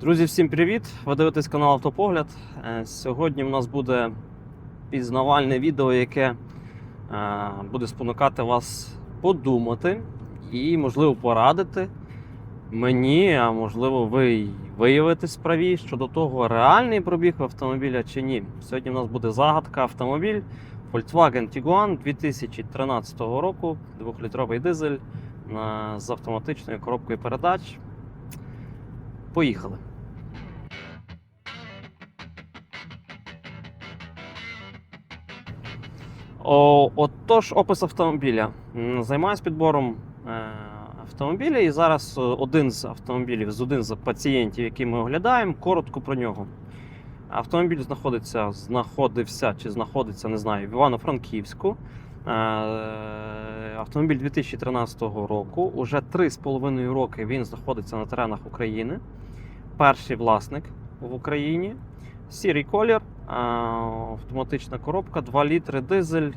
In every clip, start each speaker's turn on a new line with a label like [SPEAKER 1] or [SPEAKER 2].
[SPEAKER 1] Друзі, всім привіт! Ви дивитесь канал Автопогляд. Е, Сьогодні в нас буде пізнавальне відео, яке е, буде спонукати вас подумати і, можливо, порадити мені, а можливо, ви виявитесь праві щодо того, реальний пробіг автомобіля чи ні. Сьогодні в нас буде загадка автомобіль Volkswagen Tiguan 2013 року, 2-літровий дизель з автоматичною коробкою передач. Поїхали. Отож, опис автомобіля. Займаюсь підбором е, автомобіля, і зараз е, один з автомобілів, з один з пацієнтів, який ми оглядаємо, коротко про нього. Автомобіль знаходиться, знаходився чи знаходиться, не знаю, в Івано-Франківську. Е, Автомобіль 2013 року. Уже 3,5 роки він знаходиться на теренах України. Перший власник в Україні. Сірий колір, автоматична коробка, 2 літри дизель, е,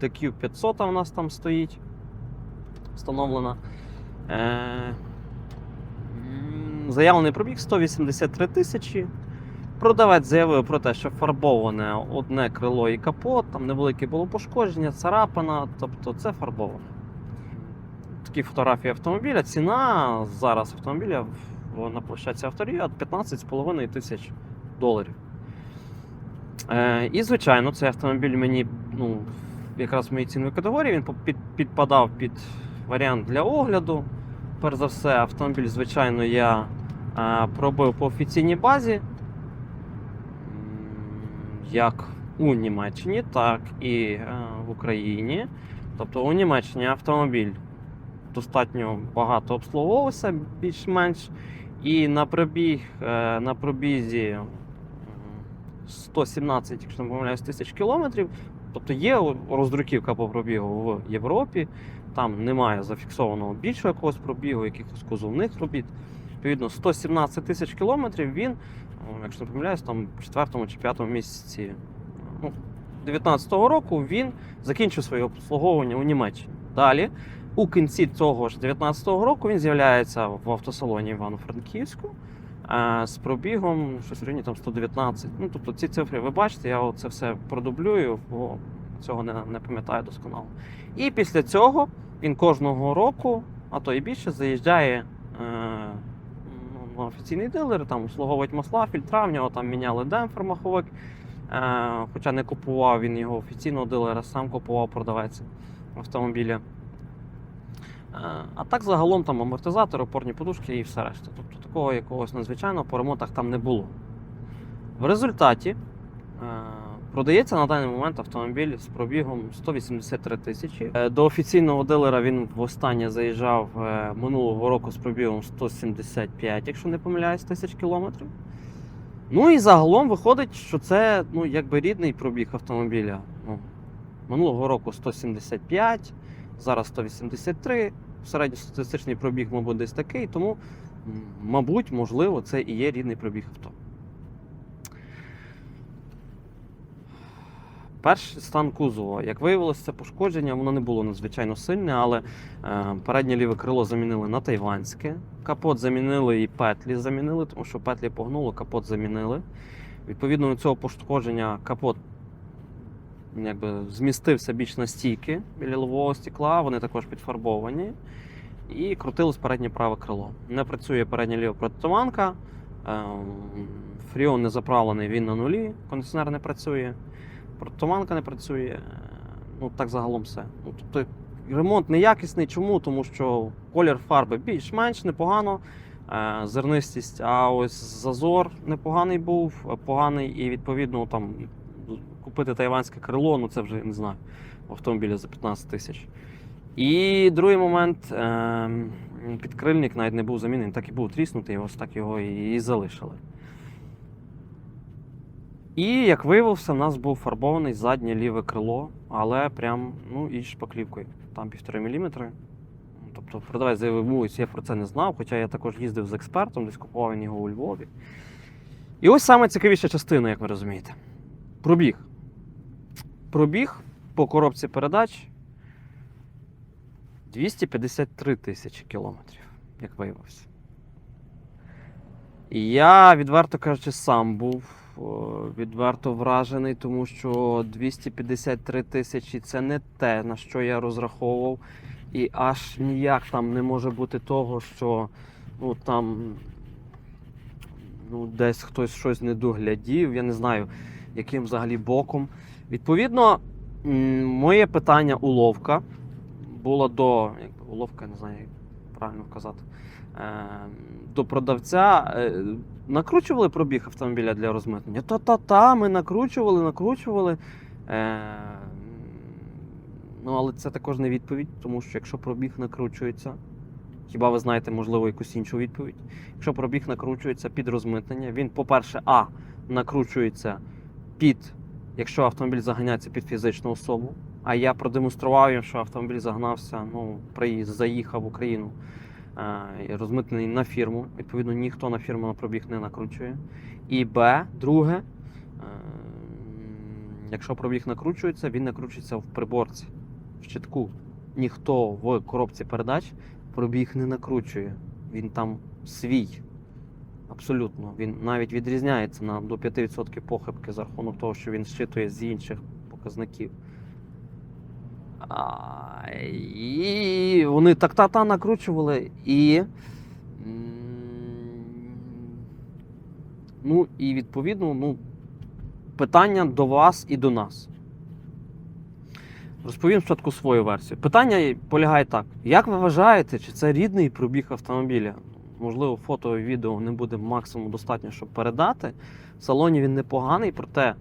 [SPEAKER 1] DQ 500 у нас там стоїть. Встановлена. Е, Заявлений пробіг 183 тисячі. Продавець заявив про те, що фарбоване одне крило і капот, там невелике було пошкодження, царапина, тобто це фарбоване. Такі фотографії автомобіля. Ціна зараз автомобіля на площадці авторія 15,5 тисяч доларів. Е, і, звичайно, цей автомобіль мені ну, якраз в моїй ціновій категорії він під, підпадав під варіант для огляду. Перш за все, автомобіль, звичайно, я е, пробив по офіційній базі. Як у Німеччині, так і е, в Україні. Тобто у Німеччині автомобіль достатньо багато обслуговувався, більш-менш. І на пробіг, е, на пробізі 117, якщо не помиляюсь, тисяч кілометрів. Тобто є роздруківка по пробігу в Європі, там немає зафіксованого більшого якогось пробігу, якихось кузовних робіт. Відповідно, 117 тисяч кілометрів він, якщо не помиляюсь, там в 4 чи 5 місяці ну, 19-го року він закінчив своє обслуговування у Німеччині. Далі, у кінці цього ж 19-го року він з'являється в автосалоні Івано-Франківську з пробігом щось в районі там 119. Ну, тобто ці цифри ви бачите, я це все продублюю, бо цього не, не пам'ятаю досконало. І після цього він кожного року, а то і більше, заїжджає е, ну, офіційний дилер, там обслуговують масла, фільтра, в нього там міняли демпфер маховик. Е, хоча не купував він його офіційного дилера, сам купував продавець автомобіля. А так загалом там амортизатор, опорні подушки і все решта. Тобто такого якогось надзвичайного по ремонтах там не було. В результаті е, продається на даний момент автомобіль з пробігом 183 тисячі. Е, До офіційного дилера він востаннє заїжджав е, минулого року з пробігом 175, якщо не помиляюсь, тисяч кілометрів. Ну і загалом виходить, що це ну, якби рідний пробіг автомобіля. Ну, минулого року 175, зараз 183. Середньостатистичний пробіг, мабуть, десь такий, тому, мабуть, можливо, це і є рідний пробіг авто. Перший стан кузова. Як виявилося, це пошкодження, воно не було надзвичайно сильне, але е, переднє ліве крило замінили на тайванське. Капот замінили і петлі замінили, тому що петлі погнуло, капот замінили. Відповідно до цього пошкодження капот якби, змістився більш на стійки стекла, вони також підфарбовані. І крутилось переднє праве крило. Не працює передня ліва протитуманка. ем, Фріон не заправлений, він на нулі, кондиціонер не працює, протитуманка не працює. е, Ну, так загалом все. Ну, тобто ремонт неякісний. Чому? Тому що колір фарби більш-менш непогано, е, зернистість, а ось зазор непоганий був, е, поганий, і відповідно там купити тайванське крило, ну це вже не знаю, в автомобілі за 15 тисяч. І другий момент, е, підкрильник навіть не був замінений, так і був тріснутий, ось так його і, і залишили. І як виявилося, в нас був фарбований заднє ліве крило, але прям ну, із шпаклівкою, там півтори міліметри. Тобто продавець заявив, ось я про це не знав, хоча я також їздив з експертом, десь купував його у Львові. І ось саме цікавіша частина, як ви розумієте. Пробіг. Пробіг по коробці передач 253 тисячі кілометрів, як виявилося. Я, відверто кажучи, сам був відверто вражений, тому що 253 тисячі це не те, на що я розраховував. І аж ніяк там не може бути того, що ну, там ну, десь хтось щось не доглядів, я не знаю, яким взагалі боком. Відповідно, моє питання уловка було до. Як уловка, не знаю, як правильно вказати. Е, до продавця е, накручували пробіг автомобіля для розмитнення? Та-та-та, ми накручували, накручували. Е, ну, але це також не відповідь, тому що якщо пробіг накручується, хіба ви знаєте, можливо, якусь іншу відповідь? Якщо пробіг накручується під розмитнення, він, по-перше, А, накручується під, якщо автомобіль заганяється під фізичну особу. А я продемонстрував їм, що автомобіль загнався, ну, приїзд, заїхав в Україну е, розмитнений на фірму. Відповідно, ніхто на фірму на пробіг не накручує. І Б, друге, е, якщо пробіг накручується, він накручується в приборці, в щитку. Ніхто в коробці передач пробіг не накручує. Він там свій. Абсолютно. Він навіть відрізняється на до 5% похибки за рахунок того, що він щитує з інших показників. А, і вони так та-та накручували і. Ну, і відповідно, ну, питання до вас і до нас. Розповім спочатку свою версію. Питання полягає так: як ви вважаєте, чи це рідний пробіг автомобіля? Можливо, фото і відео не буде максимум достатньо, щоб передати. В салоні він непоганий, проте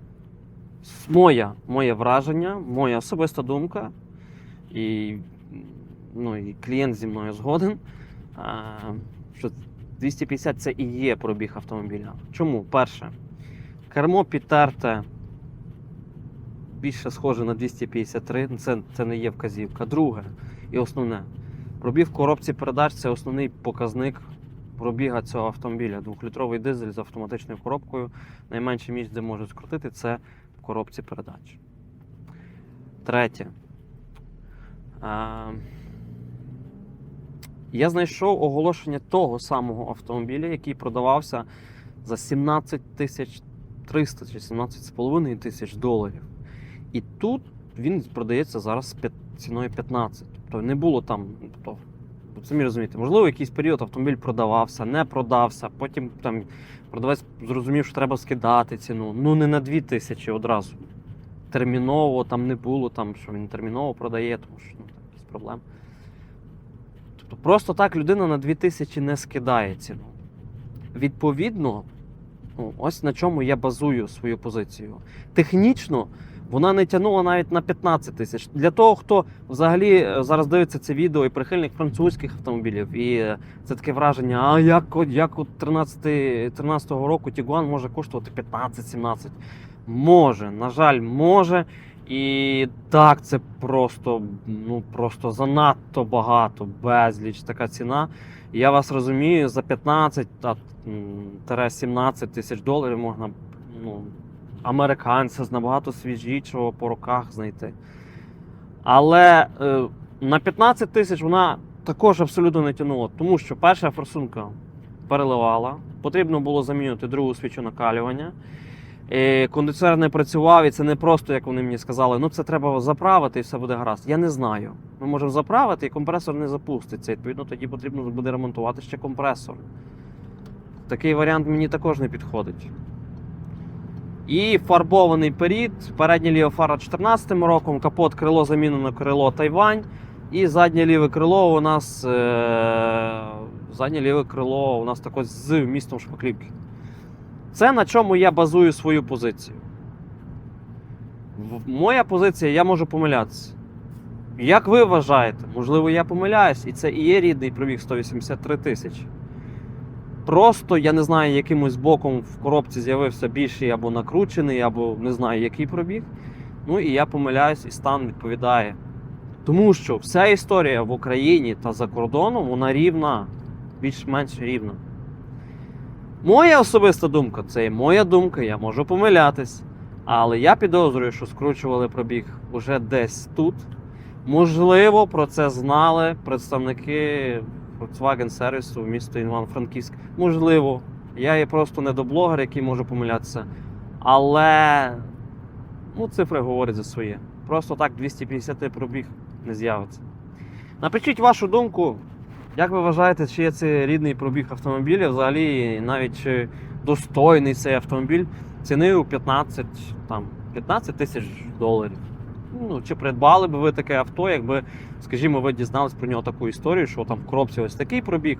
[SPEAKER 1] моя, моє враження, моя особиста думка, і, ну, і клієнт зі мною згоден, що 250 це і є пробіг автомобіля. Чому? Перше, кермо підтерте більше схоже на 253, ну, це, це не є вказівка. Друге, і основне, пробіг в коробці передач це основний показник пробіга цього автомобіля. Двохлітровий дизель з автоматичною коробкою. Найменше місць, де можуть скрутити, це в коробці передач. Третє. Я знайшов оголошення того самого автомобіля, який продавався за 17 тисяч 300 чи 17,5 тисяч доларів. І тут він продається зараз п'ят- ціною 15. Тобто не було там. Тобто, самі розумієте, можливо, якийсь період автомобіль продавався, не продався. Потім там продавець зрозумів, що треба скидати ціну. Ну не на 2 тисячі одразу. Терміново там не було, там, що він терміново продає, тому що ну, там якісь проблеми. Тобто просто так людина на 2 тисячі не скидає ціну. Відповідно, ось на чому я базую свою позицію. Технічно вона не тягнула навіть на 15 тисяч. Для того, хто взагалі е, зараз дивиться це відео і прихильник французьких автомобілів, і е, це таке враження: а як, як от 13-го року Тігуан може коштувати 15-17? Може, на жаль, може. І так, це просто, ну, просто занадто багато, безліч така ціна. Я вас розумію, за 15 та, м, тире 17 тисяч доларів можна ну, американця з набагато свіжішого по руках знайти. Але е, на 15 тисяч вона також абсолютно не тягнула, тому що перша форсунка переливала, потрібно було замінити другу свічу накалювання. Е, кондиціонер не працював, і це не просто, як вони мені сказали, ну це треба заправити і все буде гаразд. Я не знаю. Ми можемо заправити, і компресор не запуститься. Відповідно, тоді потрібно буде ремонтувати ще компресор. Такий варіант мені також не підходить. І фарбований перід, переднє ліве фара 14 роком, капот крило замінено крило Тайвань. І заднє ліве крило у нас. Е- заднє ліве крило у нас також з вмістом шпаклівки. Це на чому я базую свою позицію. Моя позиція, я можу помилятися. Як ви вважаєте? Можливо, я помиляюсь, і це і є рідний пробіг 183 тисячі. Просто я не знаю, якимось боком в коробці з'явився більший або накручений, або не знаю, який пробіг. Ну і я помиляюсь, і стан відповідає. Тому що вся історія в Україні та за кордоном вона рівна, більш-менш рівна. Моя особиста думка це і моя думка, я можу помилятись. Але я підозрюю, що скручували пробіг уже десь тут. Можливо, про це знали представники Volkswagen сервісу в місто Івано-Франківськ. Можливо, Я є просто недоблогер, який може помилятися. Але ну, цифри говорять за своє. Просто так 250 пробіг не з'явиться. Напишіть вашу думку, як ви вважаєте, чи є це рідний пробіг автомобіля, взагалі навіть чи достойний цей автомобіль ціною 15, там, 15 тисяч доларів. Ну, чи придбали б ви таке авто, якби, скажімо, ви дізнались про нього таку історію, що там в коробці ось такий пробіг,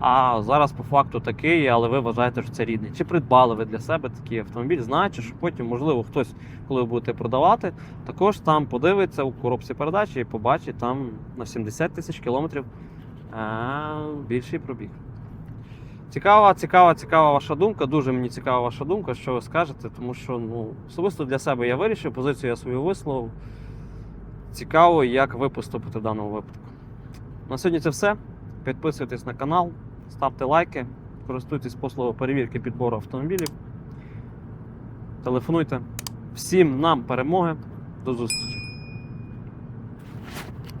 [SPEAKER 1] а зараз по факту такий, але ви вважаєте, що це рідний. Чи придбали ви для себе такий автомобіль, знаючи, що потім, можливо, хтось, коли ви будете продавати, також там подивиться у коробці передачі і побачить там на 70 тисяч кілометрів а, більший пробіг. Цікава, цікава, цікава ваша думка. Дуже мені цікава ваша думка, що ви скажете, тому що ну, особисто для себе я вирішив, позицію я свою висловив. Цікаво, як ви поступите в даному випадку. На сьогодні це все. Підписуйтесь на канал, ставте лайки, користуйтесь послугою перевірки підбору автомобілів. Телефонуйте. Всім нам перемоги. До зустрічі!